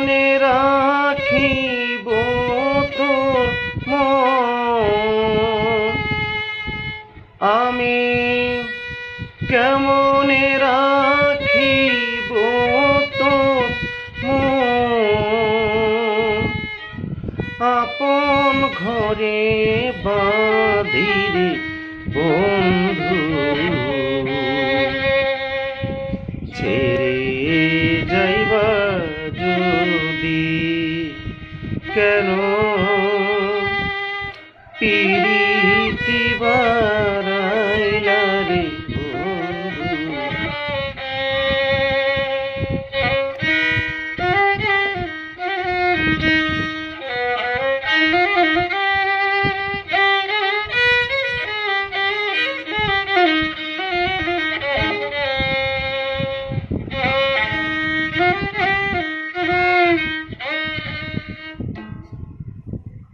কেমনে রাখিব তোর মন আমি কেমনে রাখিব তোর মন আপন ঘরে বাঁধিরে বন্ধু। কেন?